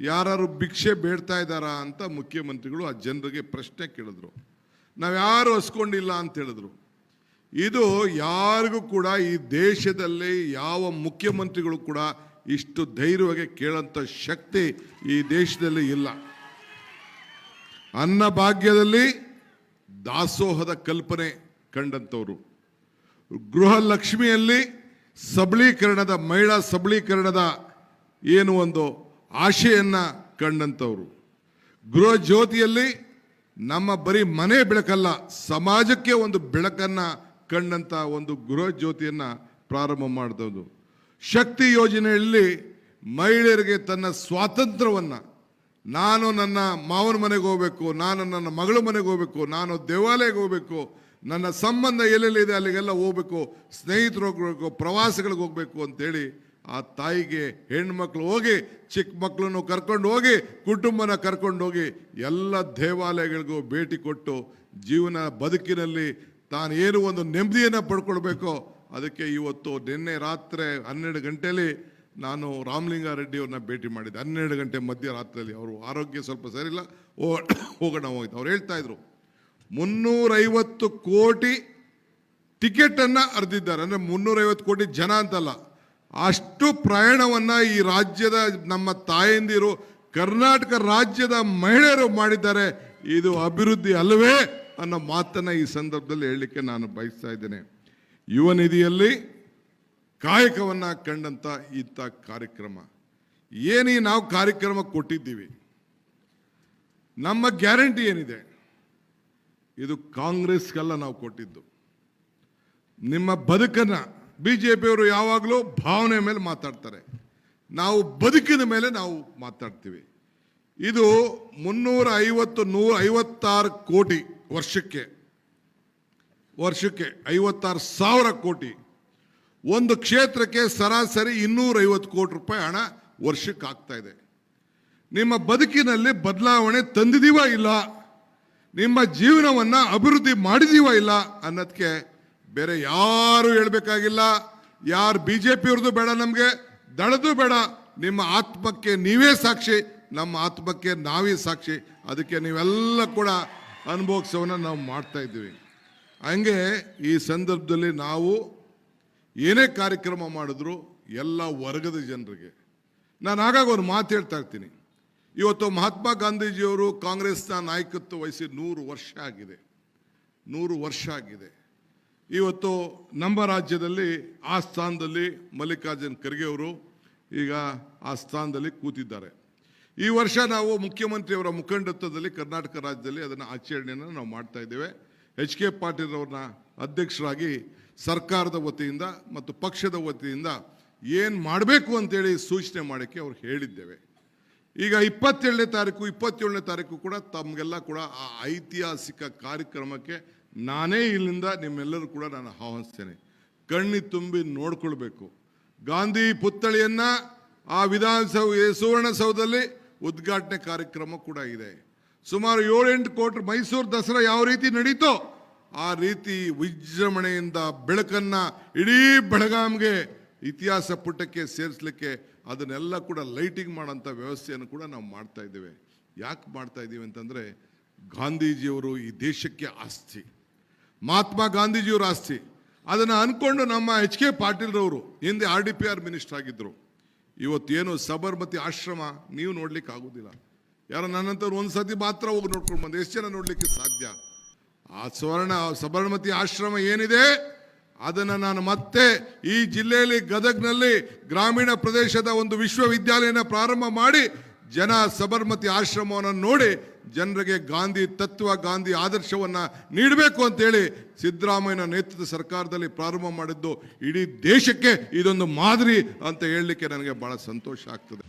ಯಾರು ಭಿಕ್ಷೆ ಬೇಡ್ತಾ ಇದ್ದಾರಾ ಅಂತ ಮುಖ್ಯಮಂತ್ರಿಗಳು ಆ ಜನರಿಗೆ ಪ್ರಶ್ನೆ ಕೇಳಿದ್ರು. ನಾವ್ಯಾರು ಹಸ್ಕೊಂಡಿಲ್ಲ ಅಂತ ಹೇಳಿದ್ರು. ಇದು ಯಾರಿಗೂ ಕೂಡ ಈ ದೇಶದಲ್ಲಿ ಯಾವ ಮುಖ್ಯಮಂತ್ರಿಗಳು ಕೂಡ ಇಷ್ಟು ಧೈರ್ಯವಾಗಿ ಕೇಳೋಂಥ ಶಕ್ತಿ ಈ ದೇಶದಲ್ಲಿ ಇಲ್ಲ. ಅನ್ನ ಭಾಗ್ಯದಲ್ಲಿ ದಾಸೋಹದ ಕಲ್ಪನೆ ಕಂಡಂಥವ್ರು ಗೃಹ ಲಕ್ಷ್ಮಿಯಲ್ಲಿ ಸಬಲೀಕರಣದ ಮಹಿಳಾ ಸಬಲೀಕರಣದ ಏನು ಒಂದು ಆಶೆಯನ್ನ ಕಂಡಂಥವ್ರು ಗೃಹ ಜ್ಯೋತಿಯಲ್ಲಿ ನಮ್ಮ ಬರೀ ಮನೆ ಬೆಳಕಲ್ಲ, ಸಮಾಜಕ್ಕೆ ಒಂದು ಬೆಳಕನ್ನ ಕಂಡಂತ ಒಂದು ಗೃಹ ಜ್ಯೋತಿಯನ್ನ ಪ್ರಾರಂಭ ಮಾಡಿದವರು. ಶಕ್ತಿ ಯೋಜನೆಯಲ್ಲಿ ಮಹಿಳೆಯರಿಗೆ ತನ್ನ ಸ್ವಾತಂತ್ರ್ಯವನ್ನ, ನಾನು ನನ್ನ ಮಾವನ ಮನೆಗೆ ಹೋಗ್ಬೇಕು, ನಾನು ನನ್ನ ಮಗಳ ಮನೆಗೆ ಹೋಗ್ಬೇಕು, ನಾನು ದೇವಾಲಯಕ್ಕೆ ಹೋಗ್ಬೇಕು, ನನ್ನ ಸಂಬಂಧ ಎಲ್ಲೆಲ್ಲಿದೆ ಅಲ್ಲಿಗೆಲ್ಲ ಹೋಗ್ಬೇಕು, ಸ್ನೇಹಿತರು ಹೋಗ್ಬೇಕು, ಪ್ರವಾಸಗಳಿಗೆ ಹೋಗ್ಬೇಕು ಅಂತೇಳಿ ಆ ತಾಯಿಗೆ ಹೆಣ್ಮಕ್ಳು ಹೋಗಿ, ಚಿಕ್ಕ ಮಕ್ಕಳನ್ನು ಕರ್ಕೊಂಡು ಹೋಗಿ, ಕುಟುಂಬನ ಕರ್ಕೊಂಡು ಹೋಗಿ ಎಲ್ಲ ದೇವಾಲಯಗಳಿಗೂ ಭೇಟಿ ಕೊಟ್ಟು ಜೀವನ ಬದುಕಿನಲ್ಲಿ ತಾನು ಏನು ಒಂದು ನೆಮ್ಮದಿಯನ್ನು ಪಡ್ಕೊಳ್ಬೇಕೋ ಅದಕ್ಕೆ ಇವತ್ತು ನಿನ್ನೆ ರಾತ್ರಿ ಹನ್ನೆರಡು ಗಂಟೆಯಲ್ಲಿ ನಾನು ರಾಮಲಿಂಗಾರೆಡ್ಡಿ ಅವ್ರನ್ನ ಭೇಟಿ ಮಾಡಿದ್ದೆ. ಹನ್ನೆರಡು ಗಂಟೆ ಮಧ್ಯರಾತ್ರಿಯಲ್ಲಿ ಅವರು ಆರೋಗ್ಯ ಸ್ವಲ್ಪ ಸರಿಯಿಲ್ಲ ಓ ಹೋಗೋಣ ಹೋಗಿದ್ದು ಅವ್ರು ಹೇಳ್ತಾ ಇದ್ರು, ಮುನ್ನೂರೈವತ್ತು ಕೋಟಿ ಟಿಕೆಟನ್ನು ಅರ್ದಿದ್ದಾರೆ ಅಂದರೆ ಮುನ್ನೂರೈವತ್ತು ಕೋಟಿ ಜನ ಅಂತಲ್ಲ ಅಷ್ಟು ಪ್ರಯಾಣವನ್ನು ಈ ರಾಜ್ಯದ ನಮ್ಮ ತಾಯಂದಿರು, ಕರ್ನಾಟಕ ರಾಜ್ಯದ ಮಹಿಳೆಯರು ಮಾಡಿದ್ದಾರೆ. ಇದು ಅಭಿವೃದ್ಧಿ ಅಲ್ಲವೇ ಅನ್ನೋ ಮಾತನ್ನು ಈ ಸಂದರ್ಭದಲ್ಲಿ ಹೇಳಲಿಕ್ಕೆ ನಾನು ಬಯಸ್ತಾ ಇದ್ದೇನೆ. ಯುವ ನಿಧಿಯಲ್ಲಿ ಕಾಯಕವನ್ನು ಕಂಡಂಥ ಇಂಥ ಕಾರ್ಯಕ್ರಮ. ಏನೀ ನಾವು ಕಾರ್ಯಕ್ರಮ ಕೊಟ್ಟಿದ್ದೀವಿ. ನಮ್ಮ ಗ್ಯಾರಂಟಿ ಏನಿದೆ? ಇದು ಕಾಂಗ್ರೆಸ್ಗೆಲ್ಲ ನಾವು ಕೊಟ್ಟಿದ್ದು. ನಿಮ್ಮ ಬದುಕನ್ನ ಬಿ ಜೆ ಪಿಯವರು ಯಾವಾಗಲೂ ಭಾವನೆ ಮೇಲೆ ಮಾತಾಡ್ತಾರೆ. ನಾವು ಬದುಕಿದ ಮೇಲೆ ನಾವು ಮಾತಾಡ್ತೀವಿ. ಇದು ಮುನ್ನೂರ ಐವತ್ತು, ನೂರ ಐವತ್ತಾರು ಕೋಟಿ ವರ್ಷಕ್ಕೆ ವರ್ಷಕ್ಕೆ ಐವತ್ತಾರು ಸಾವಿರ ಕೋಟಿ. ಒಂದು ಕ್ಷೇತ್ರಕ್ಕೆ ಸರಾಸರಿ ಇನ್ನೂರೈವತ್ತು ಕೋಟಿ ರೂಪಾಯಿ ಹಣ ವರ್ಷಕ್ಕೆ ಆಗ್ತಾ ಇದೆ. ನಿಮ್ಮ ಬದುಕಿನಲ್ಲಿ ಬದಲಾವಣೆ ತಂದಿದೀವ ಇಲ್ಲ? ನಿಮ್ಮ ಜೀವನವನ್ನು ಅಭಿವೃದ್ಧಿ ಮಾಡಿದೀವ ಇಲ್ಲ ಅನ್ನೋದಕ್ಕೆ ಬೇರೆ ಯಾರು ಹೇಳಬೇಕಾಗಿಲ್ಲ. ಯಾರು ಬಿ ಜೆ ಪಿಯವ್ರದ್ದು ಬೇಡ ನಮಗೆ ದಳದು ಬೇಡ. ನಿಮ್ಮ ಆತ್ಮಕ್ಕೆ ನೀವೇ ಸಾಕ್ಷಿ, ನಮ್ಮ ಆತ್ಮಕ್ಕೆ ನಾವೇ ಸಾಕ್ಷಿ. ಅದಕ್ಕೆ ನೀವೆಲ್ಲ ಕೂಡ ಅನುಭವಿಸೋವನ್ನ ನಾವು ಮಾಡ್ತಾ ಇದ್ದೀವಿ. ಹಂಗೆ ಈ ಸಂದರ್ಭದಲ್ಲಿ ನಾವು ಏನೇ ಕಾರ್ಯಕ್ರಮ ಮಾಡಿದ್ರು ಎಲ್ಲ ವರ್ಗದ ಜನರಿಗೆ. ನಾನು ಆಗಾಗ ಒಂದು ಮಾತು ಹೇಳ್ತಾ ಇರ್ತೀನಿ. ಇವತ್ತು ಮಹಾತ್ಮ ಗಾಂಧೀಜಿಯವರು ಕಾಂಗ್ರೆಸ್ನ ನಾಯಕತ್ವ ವಹಿಸಿ ನೂರು ವರ್ಷ ಆಗಿದೆ. ನೂರು ವರ್ಷ ಆಗಿದೆ. ಇವತ್ತು ನಮ್ಮ ರಾಜ್ಯದಲ್ಲಿ ಆ ಸ್ಥಾನದಲ್ಲಿ ಮಲ್ಲಿಕಾರ್ಜುನ್ ಖರ್ಗೆ ಅವರು ಈಗ ಆ ಸ್ಥಾನದಲ್ಲಿ ಕೂತಿದ್ದಾರೆ. ಈ ವರ್ಷ ನಾವು ಮುಖ್ಯಮಂತ್ರಿಯವರ ಮುಖಂಡತ್ವದಲ್ಲಿ ಕರ್ನಾಟಕ ರಾಜ್ಯದಲ್ಲಿ ಅದನ್ನು ಆಚರಣೆಯನ್ನು ನಾವು ಮಾಡ್ತಾ ಇದ್ದೇವೆ. ಎಚ್ ಕೆ ಪಾಟೀಲ್ ಅವ್ರನ್ನ ಅಧ್ಯಕ್ಷರಾಗಿ ಸರ್ಕಾರದ ವತಿಯಿಂದ ಮತ್ತು ಪಕ್ಷದ ವತಿಯಿಂದ ಏನು ಮಾಡಬೇಕು ಅಂತೇಳಿ ಸೂಚನೆ ಮಾಡೋಕ್ಕೆ ಅವ್ರು ಹೇಳಿದ್ದೇವೆ. ಈಗ ಇಪ್ಪತ್ತೇಳನೇ ತಾರೀಕು ಇಪ್ಪತ್ತೇಳನೇ ತಾರೀಕು ಕೂಡ ತಮಗೆಲ್ಲ ಕೂಡ ಆ ಐತಿಹಾಸಿಕ ಕಾರ್ಯಕ್ರಮಕ್ಕೆ ನಾನೇ ಇಲ್ಲಿಂದ ನಿಮ್ಮೆಲ್ಲರೂ ಕೂಡ ನಾನು ಆಹ್ವಾನಿಸ್ತೇನೆ. ಕಣ್ಣಿ ತುಂಬಿ ನೋಡ್ಕೊಳ್ಬೇಕು. ಗಾಂಧಿ ಪುತ್ಥಳಿಯನ್ನು ಆ ವಿಧಾನಸೌಧ ಸುವರ್ಣಸೌಧದಲ್ಲಿ ಉದ್ಘಾಟನೆ ಕಾರ್ಯಕ್ರಮ ಕೂಡ ಇದೆ. ಸುಮಾರು ಏಳೆಂಟು ಕೋಟಿ ಮೈಸೂರು ದಸರಾ ಯಾವ ರೀತಿ ನಡೀತೋ ಆ ರೀತಿ ವಿಜೃಂಭಣೆಯಿಂದ ಬೆಳಕನ್ನ ಇಡೀ ಬೆಳಗಾಂಗೆ ಇತಿಹಾಸ ಪುಟಕ್ಕೆ ಸೇರಿಸಲಿಕ್ಕೆ ಅದನ್ನೆಲ್ಲ ಕೂಡ ಲೈಟಿಂಗ್ ಮಾಡೋಂಥ ವ್ಯವಸ್ಥೆಯನ್ನು ಕೂಡ ನಾವು ಮಾಡ್ತಾ ಇದ್ದೇವೆ. ಯಾಕೆ ಮಾಡ್ತಾ ಇದ್ದೀವಿ ಅಂತಂದರೆ ಗಾಂಧೀಜಿಯವರು ಈ ದೇಶಕ್ಕೆ ಆಸ್ತಿ. ಮಹಾತ್ಮ ಗಾಂಧೀಜಿಯವರ ಆಸ್ತಿ ಅದನ್ನು ಅಂದ್ಕೊಂಡು ನಮ್ಮ ಎಚ್ ಕೆ ಪಾಟೀಲ್ರವರು ಹಿಂದೆ R D P R minister ಆಗಿದ್ದರು ಇವತ್ತೇನು ಸಬರ್ಮತಿ ಆಶ್ರಮ ನೀವು ನೋಡ್ಲಿಕ್ಕೆ ಆಗೋದಿಲ್ಲ. ಯಾರೋ ನನ್ನಂತವ್ರು ಒಂದು ಸತಿ ಮಾತ್ರ ಹೋಗಿ ನೋಡ್ಕೊಂಡು ಬಂದು ಎಷ್ಟು ಜನ ನೋಡಲಿಕ್ಕೆ ಸಾಧ್ಯ? ಆ ಸ್ವರ್ಣ, ಸಬರ್ಮತಿ ಆಶ್ರಮ ಏನಿದೆ, ಅದನ್ನು ನಾನು ಮತ್ತೆ ಈ ಜಿಲ್ಲೆಯಲ್ಲಿ ಗದಗ್ನಲ್ಲಿ ಗ್ರಾಮೀಣ ಪ್ರದೇಶದ ಒಂದು ವಿಶ್ವವಿದ್ಯಾಲಯನ ಪ್ರಾರಂಭ ಮಾಡಿ ಜನ ಸಬರ್ಮತಿ ಆಶ್ರಮವನ್ನು ನೋಡಿ ಜನರಿಗೆ ಗಾಂಧಿ ತತ್ವ, ಗಾಂಧಿ ಆದರ್ಶವನ್ನ ನೀಡಬೇಕು ಅಂತೇಳಿ ಸಿದ್ದರಾಮಯ್ಯನ ನೇತೃತ್ವದ ಸರ್ಕಾರದಲ್ಲಿ ಪ್ರಾರಂಭ ಮಾಡಿದ್ದು ಇಡೀ ದೇಶಕ್ಕೆ ಇದೊಂದು ಮಾದರಿ ಅಂತ ಹೇಳಲಿಕ್ಕೆ ನನಗೆ ಬಹಳ ಸಂತೋಷ ಆಗ್ತದೆ.